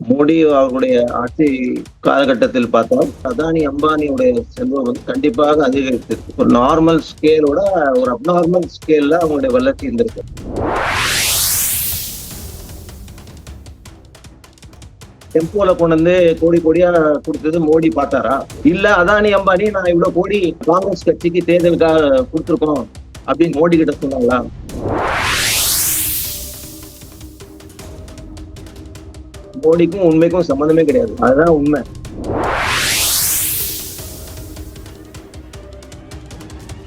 மோடி அவர்களுடைய ஆட்சி காலகட்டத்தில் பார்த்தால் அதானி அம்பானியுடைய செல்வம் வந்து கண்டிப்பாக அதிகரித்திருக்கு. ஒரு நார்மல் ஸ்கேலோட ஒரு அப்நார்மல் ஸ்கேல்ல அவங்களுடைய வளர்ச்சி இருந்திருக்கு. டெம்போல கொண்டு வந்து கோடி கோடியா கொடுத்தது மோடி பார்த்தாரா? இல்ல அதானி அம்பானி நான் இவ்வளவு கோடி காங்கிரஸ் கட்சிக்கு தேர்தலுக்காக கொடுத்துருக்கோம் அப்படின்னு மோடி கிட்ட சொன்னாங்களா? மோடிக்கும் உண்மைக்கும் சம்மந்தமே கிடையாது. அதுதான் உண்மை.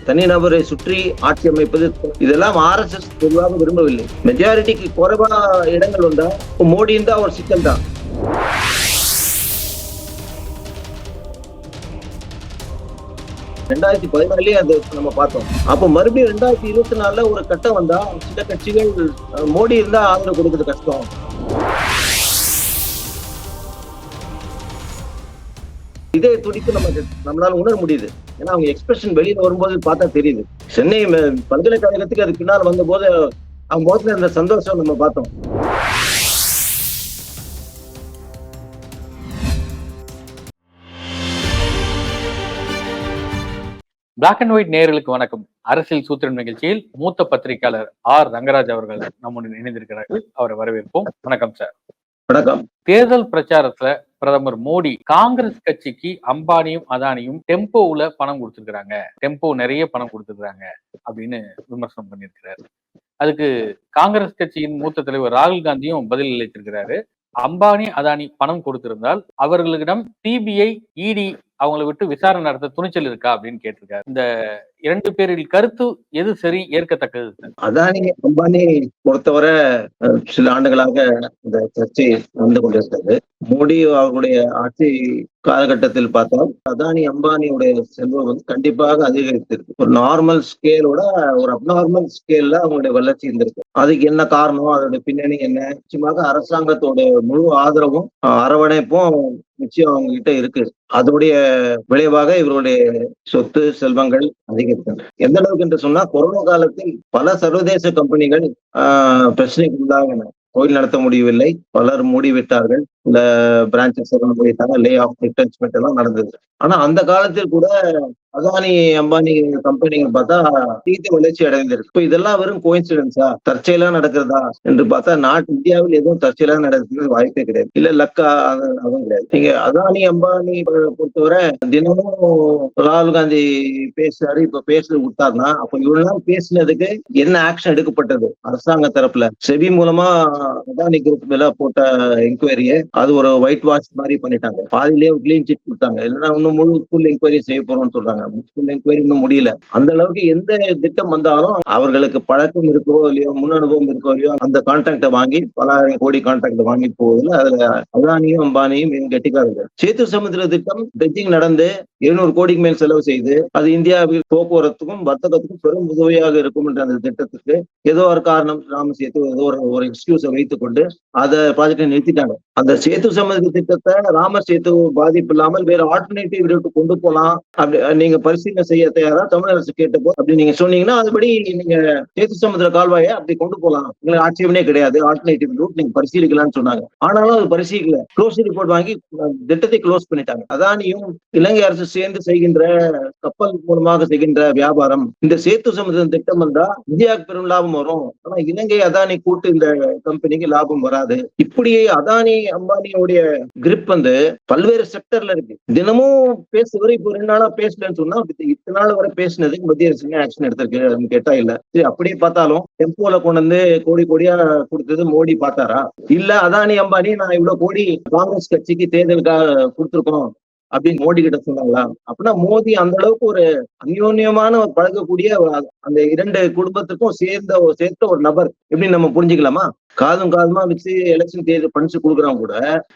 தனிநபரை சுற்றி ஆட்சி அமைப்பது இதெல்லாம் ஆர்எஸ்எஸ் பொதுவாக விரும்பவில்லை. மெஜாரிட்டிக்கு குறைவா இடங்கள் வந்தா மோடி இருந்தா ஒரு சிக்கல் தான். ரெண்டாயிரத்தி பதினாலே அது நம்ம பார்த்தோம். அப்ப மறுபடியும் ரெண்டாயிரத்தி இருபத்தி நாலுல ஒரு கட்டம் வந்தா சில கட்சிகள் மோடி இருந்தா ஆதரவு கொடுக்கறது கஷ்டம். இதே துடிப்பு நமக்கு நம்மளால உணர முடியுது. ஏன்னா அவங்க எக்ஸ்பிரஷன் வெளியில வரும்போது பார்த்தா தெரியுது. சென்னை பல்கலைக்கழகத்துக்கு அது பின்னால் வந்தபோது அவங்க முகத்துல இருந்த சந்தோஷம் நம்ம பார்த்தோம். பிளாக் அண்ட் ஒயிட் நேர்களுக்கு வணக்கம். அரசியல் சூத்திரம் நிகழ்ச்சியில் மூத்த பத்திரிகையாளர் ஆர் ரங்கராஜ் அவர்கள் நம்முடன் இணைந்திருக்கிறார்கள். அவரை வரவேற்போம். வணக்கம் சார் வணக்கம். தேர்தல் பிரச்சாரத்துல பிரதமர் மோடி காங்கிரஸ் கட்சிக்கு அம்பானியும் அதானியும் டெம்போவுல பணம் கொடுத்துருக்காங்க டெம்போ நிறைய பணம் கொடுத்துருக்காங்க அப்படின்னு விமர்சனம் பண்ணியிருக்கிறாரு. அதுக்கு காங்கிரஸ் கட்சியின் மூத்த தலைவர் ராகுல் காந்தியும் பதில் அளித்திருக்கிறாரு. அம்பானி அதானி பணம் கொடுத்திருந்தால் அவர்களிடம் சிபிஐ இடி அவங்களை விட்டு விசாரணை நடத்த துணிச்சல் இருக்கா அப்படின்னு கேட்டிருக்காரு. இந்த இரண்டு பேரில் கருத்து எது சரி ஏற்கத்தக்கது? அதானி அம்பானி பொறுத்தவரை சில ஆண்டுகளாக இந்த சர்ச்சை வந்து கொண்டிருக்கிறது. மோடி அவர்களுடைய ஆட்சி காலகட்டத்தில் பார்த்தால் அதானி அம்பானியுடைய செல்வம் வந்து கண்டிப்பாக அதிகரித்திருக்கு. ஒரு நார்மல் ஸ்கேலோட ஒரு அப்நார்மல் ஸ்கேல்ல அவங்களுடைய வளர்ச்சி இருந்திருக்கு. அதுக்கு என்ன காரணம்? அதோட பின்னணி என்ன? நிச்சயமாக அரசாங்கத்தோட முழு ஆதரவும் அரவணைப்பும் நிச்சயம் அவங்க கிட்ட இருக்கு. அதோடைய விளைவாக இவருடைய சொத்து செல்வங்கள் அதிகரித்தன எந்த அளவுக்கு என்று சொன்னா கொரோனா காலத்தில் பல சர்வதேச கம்பெனிகள் ஆஹ், பிரச்சனைக்கு உள்ளாகின. கோயில் நடத்த முடியவில்லை. பலர் மூடிவிட்டார்கள். இந்த பிரான்ச்சஸ் எல்லாம் போயிட்டாங்க லே ஆஃப் ரிட்டர்ன்ஸ்மெண்ட் எல்லாம் நடந்தது ஆனா அந்த காலத்தில் கூட அதானி அம்பானி கம்பெனிங்க பார்த்தா தீர்த்த வளர்ச்சி அடைந்திருக்கு. இப்போ இதெல்லாம் வெறும் கோயின்சிடன்ஸா தற்செயலா நடக்கிறதா? என்று பார்த்தா நாட்டு இந்தியாவில் எதுவும் தற்செயலா நடக்கிறது வாய்ப்பே கிடையாது. இல்ல லக்கா அதான் அதுவும் கிடையாது. நீங்க அதானி அம்பானி பொறுத்தவரை தினமும் ராகுல் காந்தி பேசுறாரு இப்ப பேசுறது விட்டாருன்னா அப்ப இவ்வளவு நாள் பேசினதுக்கு என்ன ஆக்ஷன் எடுக்கப்பட்டது? அரசாங்க தரப்புல. செபி மூலமா அதானி குரூப் மேல போட்ட என்கொயரியை அது ஒரு ஒயிட் வாஷ் மாதிரி பண்ணிட்டாங்க. பாதியிலேயே கிளீன் சிட் கொடுத்தாங்க. இல்லைன்னா இன்னும் முழு ஸ்கூல் என்கொயரி செய்ய போறோம்னு சொல்றாங்க. ஸ்கூல் என்கொயரி இன்னும் முடியல. அந்த அளவுக்கு எந்த திட்டம் வந்தாலும் அவர்களுக்கு பழக்கம் இருக்கோ இல்லையோ முன் அனுபவம் இருக்கோ இல்லையோ அந்த கான்ட்ராக்டை வாங்கி பல கோடி கான்ட்ராக்ட் வாங்கி போவதில் அதுல அதானியும் அம்பானியும் மிக கெட்டிக்காரர்கள் சேத்து சமுத்திர திட்டம் பெஜிங் நடந்து எழுநூறு கோடிக்கு மேல் செலவு செய்து அது இந்தியாவில் போக்குவரத்துக்கும் வர்த்தகத்துக்கும் பெரும் உதவியாக இருக்கும் என்ற அந்த திட்டத்துக்கு ஏதோ ஒரு காரணம் ராம சேர்த்து ஏதோ ஒரு ஒரு எக்ஸ்கியூஸை வைத்துக் கொண்டு அதை ப்ராஜெக்டை நிறுத்திட்டாங்க. அந்த சேத்து சமுதிர திட்டத்தை ராம சேத்து பாதிப்பு இல்லாமல் வேற ஆல்டர்னேட்டிவ் ரூட் கொண்டு போலாம். அப்படி நீங்க பரிசீலனை செய்ய தயாரா தமிழ் அரசு கேட்டப்போ அப்படி நீங்க சொன்னீங்கன்னா அதுபடி நீங்க சேத்து சமுதிர கால்வாயை அப்படி கொண்டு போலாம். உங்களுக்கு ஆட்சேபனே கிடையாது. ஆல்டர்னேட்டிவ் ரூட் நீங்க பரிசீலிக்கலாம்னு சொன்னாங்க. ஆனாலும் அது பரிசீலிக்கல. க்ளோஸ் ரிப்போர்ட் வாங்கி திட்டத்தை க்ளோஸ் பண்ணிட்டாங்க. அதானியும் இலங்கை அரசு சேர்ந்து செய்கின்ற கப்பல் மூலமாக செய்கின்ற வியாபாரம். இந்த சேத்து சமுதிரம் திட்டம் வந்தா இந்தியாவுக்கு பெரும் லாபம் வரும். ஆனா இலங்கை அதானி கூட்டு இந்த கம்பெனிக்கு லாபம் வராது. இப்படி அதானி அம்பானியோடைய கிரிப் வந்து பல்வேறு செக்டர்ல இருக்கு. தினமும் பேசுவாரு இப்போ ரெண்டு நாளா பேசலன்னு சொன்னா இத்தனை நாள் வரை பேசினதுக்கு மத்திய அரசு ஆக்ஷன் எடுத்திருக்கு அப்படின்னு கேட்டா இல்ல. சரி அப்படியே பார்த்தாலும் டெம்போல கொண்டு வந்து கோடி கோடியா கொடுத்தது மோடி பார்த்தாரா? இல்ல அதானி அம்பானி நான் இவ்வளவு கோடி காங்கிரஸ் கட்சிக்கு தேர்தலுக்காக கொடுத்துருக்கோம் அப்படின்னு மோடி கிட்ட சொன்னாங்களா? அப்படின்னா மோடி அந்த அளவுக்கு ஒரு அந்யோன்யமான பழகக்கூடிய அந்த இரண்டு குடும்பத்துக்கும் சேர்ந்த சேர்த்த ஒரு நபர். எப்படி நம்ம புரிஞ்சுக்கலாமா? காதும் காதுமா வச்சு எலெக்ஷன் தேர்தல் பணிச்சு கொடுக்குறாங்க கூட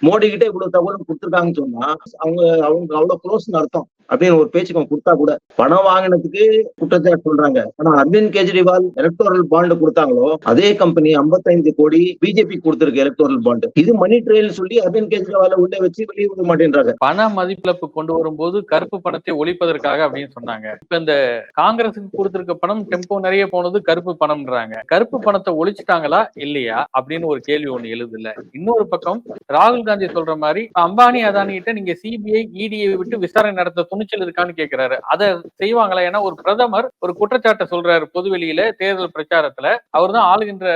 மோடி கிட்ட இவ்வளவு தகவலும் கொடுத்துருக்காங்கன்னு சொன்னா அவங்க அவங்க அவ்வளவு க்ளோஸ்னு அர்த்தம் அப்படின்னு ஒரு பேச்சுக்கு அவங்க கொடுத்தா கூட. பணம் வாங்கினதுக்கு குற்றச்சாட்டு சொல்றாங்க. ஆனா அரவிந்த் கெஜ்ரிவால் எலக்டோரல் பாண்டு கொடுத்தாங்களோ அதே கம்பெனி 55 கோடி பிஜேபி கொடுத்திருக்கு எலக்டோரல் பாண்டு இது மணி ட்ரெயில் சொல்லி அரவிந்த் கெஜ்ரிவால உள்ளே வச்சு வெளியே விட மாட்டேன்றாங்க. பண மதிப்பிழப்பு கொண்டு வரும்போது கருப்பு பணத்தை ஒழிப்பதற்காக அப்படின்னு சொன்னாங்க. இப்ப இந்த காங்கிரசுக்கு கொடுத்திருக்க பணம் டெம்போ நிறைய போனது கருப்பு பணம்ன்றாங்க. கருப்பு பணத்தை ஒழிச்சிட்டாங்களா? இல்லையா? அப்படின்னு ஒரு கேள்வி ஒண்ணு எழுதுல. இன்னொரு பக்கம் ராகுல் காந்தி சொல்ற மாதிரி அம்பானி அதானி கிட்ட நீங்க சிபிஐ இடியை விட்டு விசாரணை நடத்த துணிச்சல் இருக்கான்னு கேக்குறாரு. அதை செய்வாங்களா? ஏன்னா ஒரு பிரதமர் ஒரு குற்றச்சாட்டை சொல்றாரு பொதுவெளியில தேர்தல் பிரச்சாரத்துல. அவர் தான் ஆளுகின்ற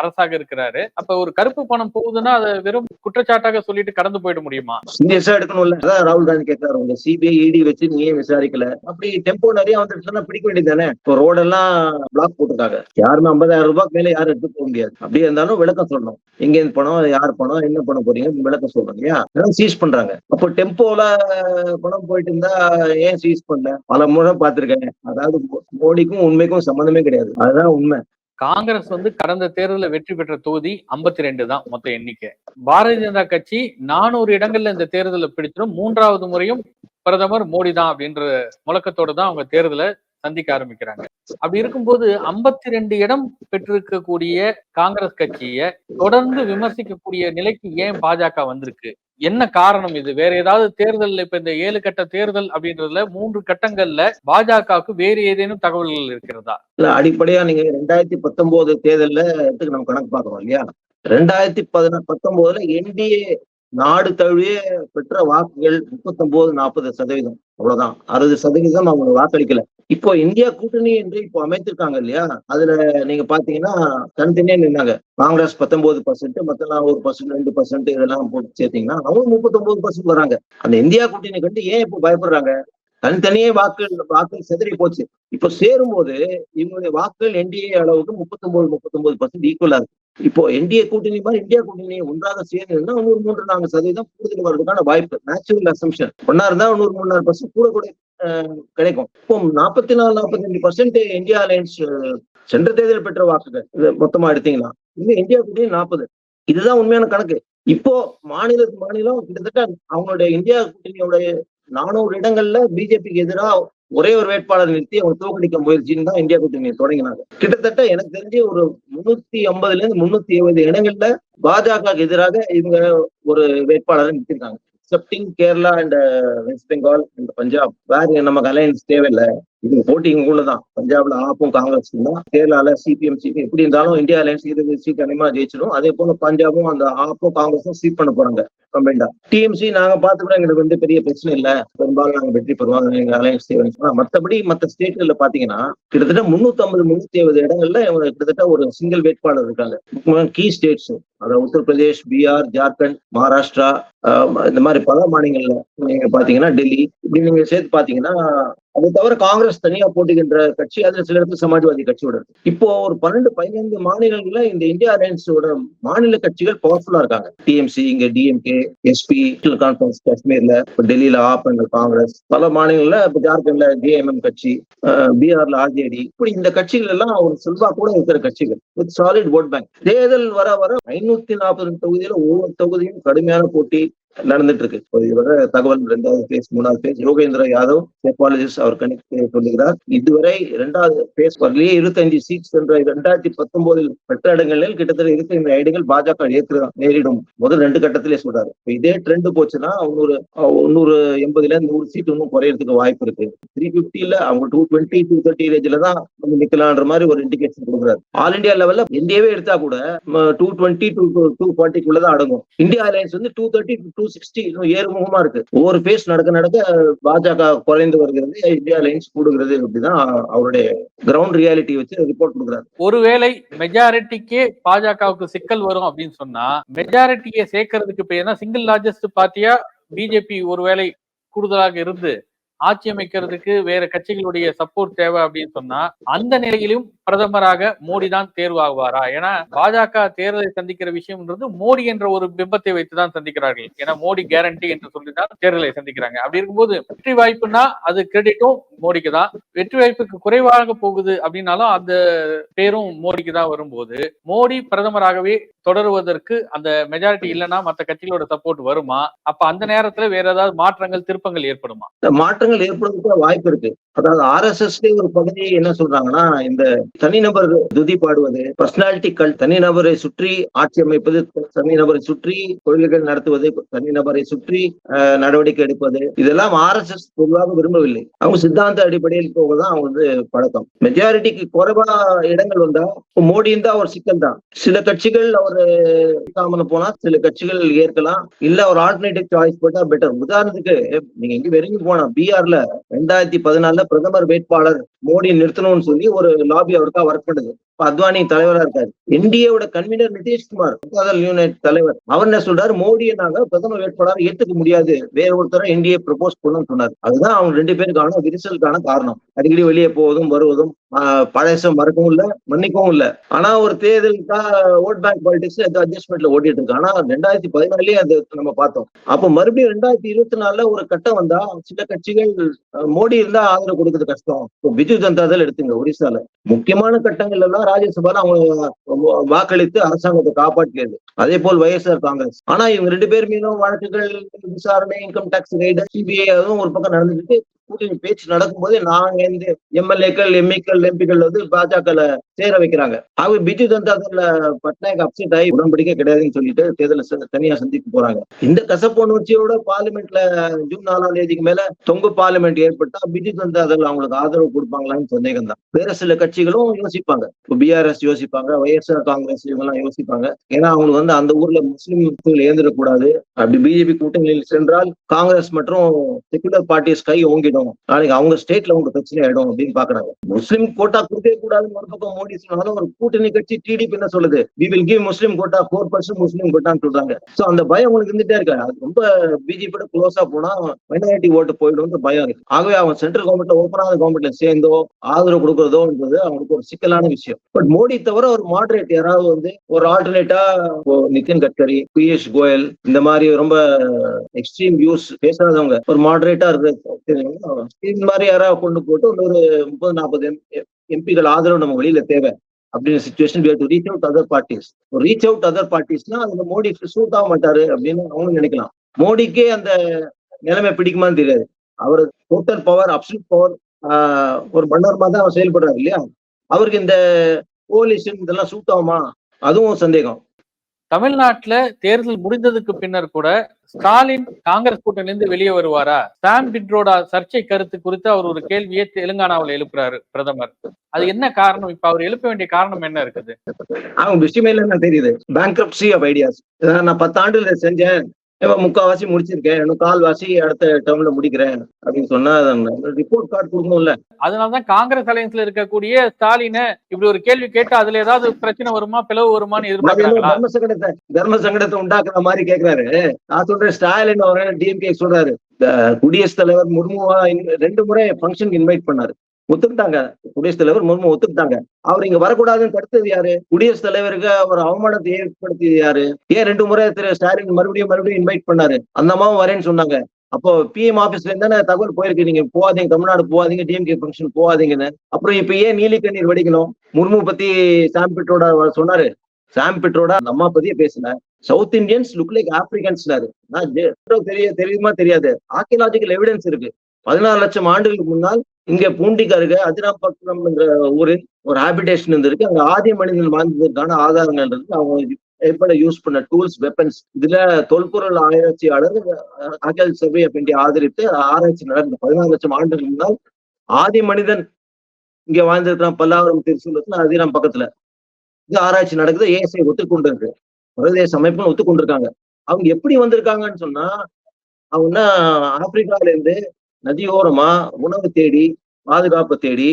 அரசாக இருக்கிறாரு. அப்ப ஒரு கருப்பு பணம் போகுதுன்னா அதை வெறும் குற்றச்சாட்டாக சொல்லிட்டு கடந்து போயிட முடியுமா? சீரியஸா எடுக்கணும்ல. அதான் ராகுல் காந்தி கேட்கிறாரு உங்க சிபிஐ இடி வச்சு நீ ஏன் விசாரிக்கல? அப்படி டெம்போ நிறைய வந்துட்டு பிடிக்க வேண்டியது தானே இப்போ ரோடெல்லாம் பிளாக் போட்டிருக்காங்க. யாருமே ஐம்பதாயிரம் ரூபாய்க்கு மேல யாரும் எடுத்து போக முடியாது. அப்படியே இருந்தாலும் விளக்கம் சொல்லணும். எங்க இருந்து பணம் யார் பணம் என்ன பண்ண போறீங்க விளக்கம் சொல்றோம் இல்லையா? சீஸ் பண்றாங்க. அப்போ டெம்போல பணம் போயிட்டு இருந்தா ஏன் சீஸ் பண்ணல? பல முறை பார்த்திருக்கேன். அதாவது மோடிக்கும் உண்மைக்கும் சம்மந்தமே கிடையாது. அதுதான் உண்மை. காங்கிரஸ் வந்து கடந்த தேர்தலில் வெற்றி பெற்ற தொகுதி 52 ரெண்டு தான் மொத்த எண்ணிக்கை. பாரதிய ஜனதா கட்சி நானூறு இடங்கள்ல இந்த தேர்தலில் பிடிச்சிடும் மூன்றாவது முறையும் பிரதமர் மோடி தான் அப்படின்ற முழக்கத்தோட தான் அவங்க தேர்தலை சந்திக்க ஆரம்பிக்கிறாங்க. அப்படி இருக்கும்போது 52 ரெண்டு இடம் பெற்றிருக்கக்கூடிய காங்கிரஸ் கட்சியை தொடர்ந்து விமர்சிக்கக்கூடிய நிலைக்கு ஏன் பாஜக வந்திருக்கு? என்ன காரணம் இது? வேற ஏதாவது தேர்தல் இப்ப இந்த ஏழு கட்ட தேர்தல் அப்படின்றதுல மூன்று கட்டங்கள்ல பாஜகவுக்கு வேறு ஏதேனும் தகவல்கள் இருக்கிறதா? இல்ல அடிப்படையா நீங்க ரெண்டாயிரத்தி பத்தொன்பது தேர்தல்ல எடுத்துக்கு நம்ம கணக்கு பாக்குறோம் இல்லையா? ரெண்டாயிரத்தி பதினா பத்தொன்பதுல என்டிஏ நாடு தழுவிய பெற்ற வாக்குகள் முப்பத்தொன்பது நாற்பது சதவீதம். அவ்வளவுதான். அறுபது சதவீதம் அவங்க வாக்களிக்கல. இப்போ இந்தியா கூட்டணி என்று இப்போ அமைத்திருக்காங்க இல்லையா? அதுல நீங்க பாத்தீங்கன்னா தனித்தனியா நின்னாங்க. காங்கிரஸ் பத்தொன்பது பர்சன்ட் மத்தெல்லாம் ஒரு பர்சன்ட் ரெண்டு பர்சன்ட் இதெல்லாம் போட்டு சேர்த்தீங்கன்னா அவங்க முப்பத்தொன்பது பர்சன்ட் வராங்க. அந்த இந்தியா கூட்டணி கண்டு ஏன் இப்போ பயப்படுறாங்க? தனித்தனியே வாக்குகள் வாக்குகள் செதறி போச்சு. இப்போ சேரும்போது இவங்களுடைய வாக்குகள் என்டிஏ அளவுக்கு முப்பத்தொன்பது முப்பத்தொன்பது பர்சன்ட் ஈக்குவலா இருக்கு. இப்போ என்டிஏ கூட்டணி மாதிரி இந்தியா கூட்டணி ஒன்றாக சேர்ந்ததுன்னா ஒரு மூன்று நான்கு சதவீதம் கூடுதல் வர்றதுக்கான வாய்ப்பு நேச்சுரல் அசம்ஷன் ஒன்னா இருந்தா இன்னொரு மூணு நாலு பர்சன்ட் கூட கூட கிடைக்கும். இப்போ நாற்பத்தி நாலு நாற்பத்தி அஞ்சு பர்சன்ட் இந்தியா அலையன்ஸ் சென்ற தேர்தல் பெற்ற வாக்குகள் இது மொத்தமா எடுத்தீங்கன்னா இன்னும் இந்தியா கூட்டணி நாற்பது இதுதான் உண்மையான கணக்கு. இப்போ மாநில மாநிலம் கிட்டத்தட்ட அவங்களுடைய இந்தியா கூட்டணியோட நானூறு இடங்கள்ல பிஜேபிக்கு எதிராக ஒரே ஒரு வேட்பாளர் நிறுத்தி அவங்க தோக்கடிக்க முயற்சின்னு தான் இந்தியா கூட்டணி தொடங்கினாங்க. கிட்டத்தட்ட எனக்கு தெரிஞ்சு ஒரு முன்னூத்தி ஐம்பதுல இருந்து முன்னூத்தி எழுபது இடங்கள்ல பாஜக எதிராக இவங்க ஒரு வேட்பாளரை நிறுத்திருக்காங்க excepting Kerala and West Bengal and Punjab வேற நமக்கு அலையன்ஸ் தேவையில்லை. இது போட்டி இங்குள்ள தான் பஞ்சாப்ல ஆப்பும் காங்கிரஸ் தான். கேரளால சிபிஎம் சீட் எப்படி இருந்தாலும் இந்தியா அலையன்ஸ் இது சீட் அதிகமா ஜெயிச்சிடும் அதே போல பஞ்சாபும் அந்த ஆப்பும் காங்கிரஸும் சீட் பண்ண போறாங்க கம்பெண்டா டிஎம்சி நாங்க பார்த்துக்கூட எங்களுக்கு வந்து பெரிய பிரச்சனை இல்ல. பெரும்பாலும் நாங்க வெற்றி பெறுவோம். எங்க அலையன்ஸ் தேவைன்னு மத்தபடி மத்த ஸ்டேட்கள்ல பாத்தீங்கன்னா கிட்டத்தட்ட முன்னூத்தி ஐம்பது முன்னூத்தி ஐம்பது இடங்கள்ல கிட்டத்தட்ட ஒரு சிங்கிள் வேட்பாளர் இருக்காங்க. கீ ஸ்டேட்ஸ் அதாவது உத்தரப்பிரதேஷ் பீகார் ஜார்க்கண்ட் மகாராஷ்டிரா இந்த மாதிரி பல மாநிலங்கள்ல நீங்க பாத்தீங்கன்னா டெல்லி. இப்படி நீங்க சேர்த்து பாத்தீங்கன்னா அது தவிர காங்கிரஸ் தனியா போட்டுகின்ற கட்சி அதுல சில இடத்துல சமாஜ்வாதி கட்சியோட இருக்கு. இப்போ ஒரு பன்னெண்டு பதினைந்து மாநிலங்கள்ல இந்த இந்தியா அலையன்ஸோட மாநில கட்சிகள் பவர்ஃபுல்லா இருக்காங்க. டிஎம்சி இங்க டிஎம்கே எஸ்பி கான்ஃபரன்ஸ் காஷ்மீர்ல இப்போ டெல்லியில ஆப் அண்ட் காங்கிரஸ் பல மாநிலங்கள்ல இப்போ ஜார்க்கண்ட்ல ஜேஎம்எம் கட்சி ஆஹ் பீகார்ல ஆர்ஜேடி இப்படி இந்த கட்சிகள் எல்லாம் ஒரு செல்வா கூட இருக்கிற கட்சிகள் வித் சாலிட் ஓட் பேங்க் தேர்தல் வர வர ஐநூத்தி நாற்பது தொகுதியில ஒவ்வொரு தொகுதியும் கடுமையான போட்டி நடந்துட்டு இருக்கு இதோட தகவல் ரெண்டாவது பேஸ் மூணாவது பேஸ் யோகேந்திர யாதவ் செப்பாலஜிஸ்ட் அவர் கணக்கு சொல்லுகிறார் இதுவரை இரண்டாவது பேஸ் வரலையே இருபத்தஞ்சு சீட்ஸ் என்ற இரண்டாயிரத்தி பத்தொன்பதில் பெற்ற இடங்களில் கிட்டத்தட்ட இருபத்தைந்து ஐடிகள் பாஜக ஏற்று நேரிடும். முதல் ரெண்டு கட்டத்திலே சொல்றாரு. இதே ட்ரெண்ட் போச்சுன்னா முன்னூறு ஒன்னூறு எண்பதுல நூறு சீட் இன்னும் குறையறதுக்கு வாய்ப்பு இருக்கு. த்ரீ பிப்டியில அவங்க டூ டுவெண்ட்டி டூ தேர்ட்டி ரேஞ்சில தான் வந்து நிக்கலான்ற மாதிரி ஒரு இண்டிகேஷன் கொடுக்குறாரு. ஆல் இந்தியா லெவல்ல இந்தியாவே எடுத்தா கூட டூ டுவெண்ட்டி டூ டூ ஃபார்ட்டிக்குள்ளதான் அடங்கும். இந்தியா அலையன்ஸ் வந்து டூ தேர்ட்டி டூ சிக்ஸ்டி இன்னும் ஏறுமுகமா இருக்கு. ஒவ்வொரு பேஸ் நடக்க நடக்க பாஜக குறைந்து வருகிறது இந்தியா லைன்ஸ் கூடுகிறது அப்படிதான் அவருடைய கிரவுண்ட் ரியாலிட்டி வச்சு ரிப்போர்ட் கொடுக்குறாரு. ஒருவேளை மெஜாரிட்டிக்கே பாஜகவுக்கு சிக்கல் வரும் அப்படின்னு சொன்னா மெஜாரிட்டியை சேர்க்கறதுக்கு பேர் சிங்கிள் லார்ஜஸ்ட் பார்ட்டியா பிஜேபி ஒருவேளை கூடுதலாக இருந்து ஆட்சி அமைக்கிறதுக்கு வேற கட்சிகளுடைய சப்போர்ட் தேவை அப்படின்னு சொன்னா அந்த நிலையிலும் பிரதமராக மோடி தான் தேர்வாகுவாரா? ஏன்னா பாஜக தேர்தலை சந்திக்கிற விஷயம்ன்றது மோடி என்ற ஒரு பிம்பத்தை வைத்துதான் சந்திக்கிறார்கள். ஏன்னா மோடி கேரண்டி என்று சொல்லிதான் தேர்தலை சந்திக்கிறாங்க. அப்படி இருக்கும்போது வெற்றி வாய்ப்புனா அது கிரெடிட்டும் மோடிக்கு தான் வெற்றி வாய்ப்புக்கு குறைவாக போகுது அப்படின்னாலும் அந்த பேரும் மோடிக்கு தான் வரும்போது மோடி பிரதமராகவே தொடருவதற்கு அந்த மெஜாரிட்டி இல்லைன்னா மற்ற கட்சிகளோட சப்போர்ட் வருமா? அப்ப அந்த நேரத்துல வேற ஏதாவது மாற்றங்கள் திருப்பங்கள் ஏற்படுமா? மாற்றங்கள் ஏற்படுறதுக்கு வாய்ப்பு இருக்கு. அதாவது ஆர்எஸ்எஸ் ஒரு பகுதி என்ன சொல்றாங்கன்னா இந்த தனிநபர் துதி பாடுவது பர்சனாலிட்டிகள் தனிநபரை சுற்றி ஆட்சி அமைப்பது தனிநபரை சுற்றி தொழில்கள் நடத்துவது தனிநபரை சுற்றி நடவடிக்கை எடுப்பது இதெல்லாம் ஆர்எஸ்எஸ் பொதுவாக விரும்பவில்லை. அவங்க சித்தாந்த அடிப்படையில் போகதான் அவங்க வந்து பழக்கம். மெஜாரிட்டிக்கு குறைவா இடங்கள் வந்தா மோடியும் தான் ஒரு சிக்கல் தான். சில கட்சிகள் அவர் போனா சில கட்சிகள் ஏற்கலாம். இல்ல ஒரு ஆல்டர்னேட்டிவ் சாய்ஸ் போட்டா பெட்டர் உதாரணத்துக்கு நீங்க எங்க வெறிஞ்சு போனா பீகார்ல ரெண்டாயிரத்தி பதினாலுல பிரதமர் வேட்பாளர் மோடி நிறுத்தணும்னு சொல்லி ஒரு லாபி அவருக்கா ஒர்க் பண்ணுது. அத்வானி தலைவரா இருக்காரு. என்டிஏவோட கன்வீனர் நிதிஷ்குமார் யூனிட் தலைவர். அவர் என்ன சொல்றாரு? மோடியை நாங்க பிரதமர் வேட்பாளர் ஏத்துக்க முடியாது. வேற ஒருத்தர என்டிஏ ப்ரப்போஸ் பண்ணணும்னு சொன்னார். அதுதான் அவங்க ரெண்டு பேருக்கான விரிசலுக்கான காரணம். அடிக்கடி வெளியே போவதும் வருவதும் ஆஹ் பழசம் மறக்கவும் இல்ல மன்னிக்கவும் இல்ல. ஆனா ஒரு தேர்தலுக்கா ஓட் பேங்க் பாலிடிக்ஸ் அட்ஜஸ்ட்மெண்ட்ல ஓட்டிட்டு இருக்கு. ஆனா ரெண்டாயிரத்தி பதினாலே அது நம்ம பார்த்தோம். அப்ப மறுபடியும் ரெண்டாயிரத்தி இருபத்தி நாலுல ஒரு கட்டம் வந்தா சில கட்சிகள் மோடி இருந்தா ஆதரவு கொடுக்கறது கஷ்டம். இப்போ பிஜு ஜனதா தள் எடுத்துங்க ஒடிசால முக்கியமான கட்டங்கள் எல்லாம் ராஜ்யசபால அவங்க வாக்களித்து அரசாங்கத்தை காப்பாற்றியது. அதே போல் வைஎஸ்ஆர் காங்கிரஸ். ஆனா இவங்க ரெண்டு பேர் மீதும் வழக்குகள் விசாரணை இன்கம் டாக்ஸ் ரைடு சிபிஐ அதுவும் ஒரு பக்கம் நடந்துட்டு கூட்டணி பேச்சு நடக்கும்போது நாங்க இருந்து எம்எல்ஏக்கள் எம்இக்கள் எம்பிக்கள் வந்து பாஜக சேர வைக்கிறாங்க. அவங்க பிஜு ஜனதா தள பட்நாயக் அப்செட் ஆகி உடன்படிக்கை கிடையாதுன்னு சொல்லிட்டு தேர்தலை தனியா சந்திக்க போறாங்க. இந்த கசப்புணர்ச்சியோட பார்லிமெண்ட்ல ஜூன் நாலாம் தேதிக்கு மேல தொங்கு பார்லிமெண்ட் ஏற்பட்டா பிஜு ஜனதா தள் அவங்களுக்கு ஆதரவு கொடுப்பாங்களான்னு சந்தேகம் தான் வேற சில கட்சிகளும் யோசிப்பாங்க. இப்போ பிஆர்எஸ் யோசிப்பாங்க ஒய்எஸ்ஆர் காங்கிரஸ் இவங்கெல்லாம் யோசிப்பாங்க. ஏன்னா அவங்களுக்கு வந்து அந்த ஊர்ல முஸ்லீம் ஏந்திரக்கூடாது. அப்படி பிஜேபி கூட்டணியில் சென்றால் காங்கிரஸ் மற்றும் செகுலர் பார்ட்டிஸ் கை ஓங்கிடும். நாளைக்கு அவங்க ஸ்டேட்ல உங்க பிரச்சனை ஆயிடும் அப்படின்னு பாக்குறாங்க. முஸ்லீம் கோட்டா கொடுக்கவே கூடாதுன்னு ஒரு பக்கம் மோடி சொன்னாலும் ஒரு கூட்டணி கட்சி டிடிபி என்ன சொல்லுது? We will give Muslim quota four percent Muslim கோட்டான்னு சொல்றாங்க. சோ அந்த பயம் உங்களுக்கு இருந்துட்டே இருக்கு? அது ரொம்ப பிஜேபியோட க்ளோஸா போனா மைனாரிட்டி ஓட்டு போயிடும் பயம் இருக்கு. ஆகவே அவன் சென்ட்ரல் கவர்மெண்ட்ல ஓப்பனான கவர்மெண்ட்ல சேர்ந்தோ ஆதரவு கொடுக்கறதோ என்பது அவனுக்கு ஒரு சிக்கலான விஷயம். பட் மோடி தவிர ஒரு மாடரேட் யாராவது வந்து ஒரு ஆல்டர்னேட்டா நிதின் கட்கரி பியூஷ் கோயல் இந்த மாதிரி ரொம்ப எக்ஸ்ட்ரீம் வியூஸ் பேசாதவங்க. ஒரு மாடரேட்டா இருக்கிற இந்த மாதிரி யாராவது கொண்டு போட்டு ஒரு முப்பது நாற்பது எம்பிகள் ஆதரவு நம்ம வெளியில தேவை அப்படின்ற situation to reach out other parties reach out other பார்ட்டிஸ்னா அந்த மோடி சூட் ஆக மாட்டாரு அப்படின்னு அவங்க நினைக்கலாம். மோடிக்கே அந்த நிலைமை பிடிக்குமான்னு தெரியாது. அவர் டோட்டல் பவர் அப்சல்யூட் பவர் ஒரு மன்னர்மா தான் அவர் செயல்படுறாரு இல்லையா? அவருக்கு இந்த கோலிஷன் இதெல்லாம் சூட் ஆகுமா? அதுவும் சந்தேகம். தமிழ்நாட்டுல தேர்தல் முடிந்ததுக்கு பின்னர் கூட ஸ்டாலின் காங்கிரஸ் கூட்டணியிலிருந்து வெளியே வருவாரா? சாம் பிட்ரோடா சர்ச்சை கருத்து குறித்து அவர் ஒரு கேள்வியை தெலுங்கானாவில் எழுப்புறாரு பிரதமர். அது என்ன காரணம்? இப்ப அவர் எழுப்ப வேண்டிய காரணம் என்ன இருக்குது? அவங்க விஷயமே இல்லைன்னா தெரியுது. பேங்க் ஆஃப் ஐடியாஸ் நான் பத்தாண்டுல செஞ்சேன். இப்ப முக்காவாசி முடிச்சிருக்கேன். இன்னும் கால்வாசி அடுத்த டேர்ம்ல முடிக்கிறேன் அப்படின்னு சொன்னா ரிப்போர்ட் கார்டு கொடுக்கணும்ல. அதனாலதான் காங்கிரஸ் அலையன்ஸ்ல இருக்கக்கூடிய ஸ்டாலினை இப்படி ஒரு கேள்வி கேட்டு அதுல ஏதாவது பிரச்சனை வருமா பிளவு என்ன எதிர்பார்க்கறாங்களா? தர்ம சங்கடத்தை தர்ம சங்கடத்தை உண்டாக்குற மாதிரி கேக்குறாரு. நான் சொல்றேன் ஸ்டாலின் அவர் டிஎம்கே சொல்றாரு. குடியரசுத் தலைவர் முர்முவா ரெண்டு முறை ஃபங்க்ஷனுக்கு இன்வைட் பண்ணாரு. ஒத்துக்கிட்டாங்க. குடியரசுத் தலைவர் முர்மு ஒத்துக்கிட்டாங்க. அவர் இங்க வரக்கூடாதுன்னு தடுத்தது யாரு? குடியரசுத் தலைவருக்கு அவர் அவமானத்தை ஏற்படுத்தியது யாரு? ஏன் ரெண்டு முறை திரு ஸ்டாலின் மறுபடியும் மறுபடியும் இன்வைட் பண்ணாரு? அந்த அம்மாவும் வரேன்னு சொன்னாங்க. அப்போ பிஎம் ஆபீஸ்ல இருந்தானே தகவல் போயிருக்கு? நீங்க போகாதீங்க தமிழ்நாடு போகாதீங்க டிஎம்கே ஃபங்க்ஷன் போகாதீங்கன்னு. அப்புறம் இப்ப ஏன் நீலி கண்ணீர் வடிக்கணும்? முர்மு பத்தி சாம்பிட்டோட சொன்னாரு. சாம் பிட்ரோட அந்த அம்மா பத்தியே பேசினேன் சவுத் இந்தியன்ஸ் லுக் லைக் ஆப்பிரிக்கன்ஸ்னாரு நான் தெரிய தெரியுமா தெரியாது. ஆர்கியலாஜிக்கல் எவிடன்ஸ் இருக்கு. பதினாறு லட்சம் ஆண்டுகளுக்கு முன்னால் இங்க பூண்டிக்கு அருகே அதிராம்பட்டினம் ஒரு ஊரில் ஒரு ஹாபிடேஷன் இருந்திருக்கு. அங்க ஆதி மனிதன் வாழ்ந்ததற்கான ஆதாரங்கள் இருக்கு அவங்க எப்படி யூஸ் பண்ண டூல்ஸ் வெப்பன்ஸ் இதுல தொல்பொருள் ஆராய்ச்சியாளர் அகல் சர்வே ஆஃப் இந்தியா ஆதரித்து ஆராய்ச்சி நடந்த பதினாறு லட்சம் ஆண்டுகள் முன்னால் ஆதி மனிதன் இங்க வாழ்ந்திருக்கிறான். பல்லாவரம் திருச்சூலத்துல அதிராம் பக்கத்துல. இது ஆராய்ச்சி நடக்குது. ஏஎஸ்ஐ ஒத்துக்கொண்டு இருக்கு பிரதேச அமைப்புன்னு ஒத்துக்கொண்டிருக்காங்க. அவங்க எப்படி வந்திருக்காங்கன்னு சொன்னா அவங்க ஆப்பிரிக்கால இருந்து நதியோரமா உணவு தேடி பாதுகாப்பு தேடி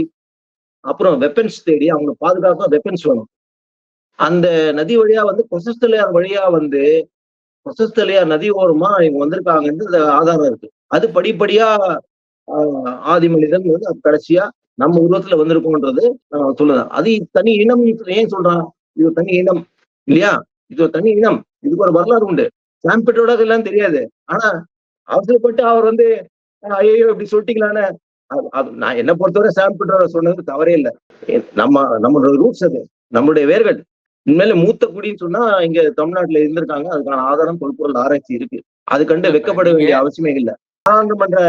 அப்புறம் வெப்பன்ஸ் தேடி அவங்க பாதுகாப்பா வெப்பன்ஸ் வேணும். அந்த நதி வழியா வந்து கொசஸ்தலையார் வழியா வந்து கொசஸ்தலையார் நதி ஓரமா இவங்க வந்திருக்காங்கன்னு ஆதாரம் இருக்கு. அது படிப்படியா ஆஹ், ஆதி மனிதன் வந்து அது கடைசியா நம்ம உருவத்துல வந்திருக்கோன்றது நான் அது தனி இனம் ஏன் சொல்றான்? இது ஒரு தனி இனம் இல்லையா? இது ஒரு தனி இனம். இதுக்கு ஒரு வரலாறு உண்டு. சாம்பிட்டோட எல்லாம் தெரியாது. ஆனா அவசரப்பட்டு அவர் வந்து ஐயோ இப்படி சொல்லிட்டீங்களான்னு? நான் என்ன பொறுத்தவரை சாம்பிட்டோட சொன்னது தவறே இல்லை. நம்ம நம்மளோட ரூட்ஸ் அது நம்மளுடைய வேர்கள். உண்மையில மூத்த குடின்னு சொன்னா இங்க தமிழ்நாட்டுல இருந்திருக்காங்க. அதுக்கான ஆதாரம் தொல்பொருள் ஆராய்ச்சி இருக்கு. அது கண்டு வெக்கப்பட வேண்டிய அவசியமே இல்லை. நாடாளுமன்ற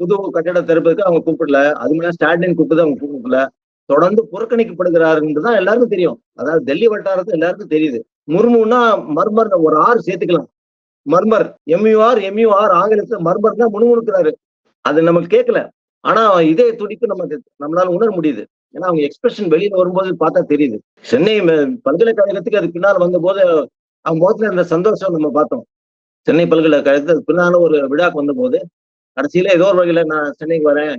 புது கட்டடம் திறப்பதுக்கு அவங்க கூப்பிடல. அது மேல ஸ்டாலின் கூப்பிட்டு அவங்க கூப்பிடல. தொடர்ந்து புறக்கணிக்கப்படுகிறாருன்றதுதான் எல்லாருக்கும் தெரியும். அதாவது டெல்லி வட்டாரத்து எல்லாருக்கும் தெரியுது. முர்முன்னா மர்மர் ஒரு ஆறு சேர்த்துக்கலாம். மர்மர் எம்யூஆர் எம்யூஆர் ஆங்கிலத்துல மர்மர் தான் முணுமுணுக்கிறாரு. அது நமக்கு கேட்கல ஆனா இதே துடிப்பு நமக்கு நம்மளால உணர முடியுது. ஏன்னா அவங்க எக்ஸ்பிரஷன் வெளியில வரும்போது பார்த்தா தெரியுது. சென்னை பல்கலைக்கழகத்துக்கு அது பின்னால் வந்தபோது அவங்க முகத்துல இருந்த சந்தோஷம் நம்ம பார்த்தோம். சென்னை பல்கலைக்கழகத்துக்கு பின்னால ஒரு விழாக்கு வந்தபோது கடைசியில ஏதோ ஒரு வகையில நான் சென்னைக்கு வரேன்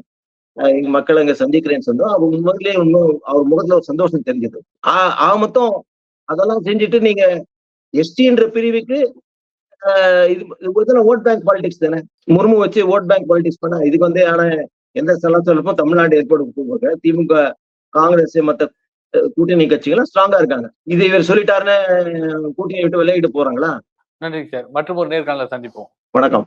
எங்க மக்களை அங்க சந்திக்கிறேன்னு சொன்னோம். அவங்க முதலே இன்னும் அவர் முகத்துல ஒரு சந்தோஷம் தெரிஞ்சது. ஆ- மொத்தம் அதெல்லாம் செஞ்சுட்டு நீங்க எஸ்டின்ற பிரிவுக்கு இது ஓட் பேங்க் பாலிடிக்ஸ் தானே? முர்மு வச்சு ஓட் பேங்க் பாலிடிக்ஸ் பண்ண இதுக்கு வந்து ஆனா எந்த செலவு சொல்லப்போ தமிழ்நாடு ஏற்பட திமுக காங்கிரஸ் மத்த கூட்டணி கட்சிகளும் ஸ்ட்ராங்கா இருக்காங்க. இது இவர் சொல்லிட்டாருன்னு கூட்டணி விட்டு விலகிட்டு போறாங்களா? நன்றி சார். மற்றும் ஒரு நேர்காணல சந்திப்போம். வணக்கம்.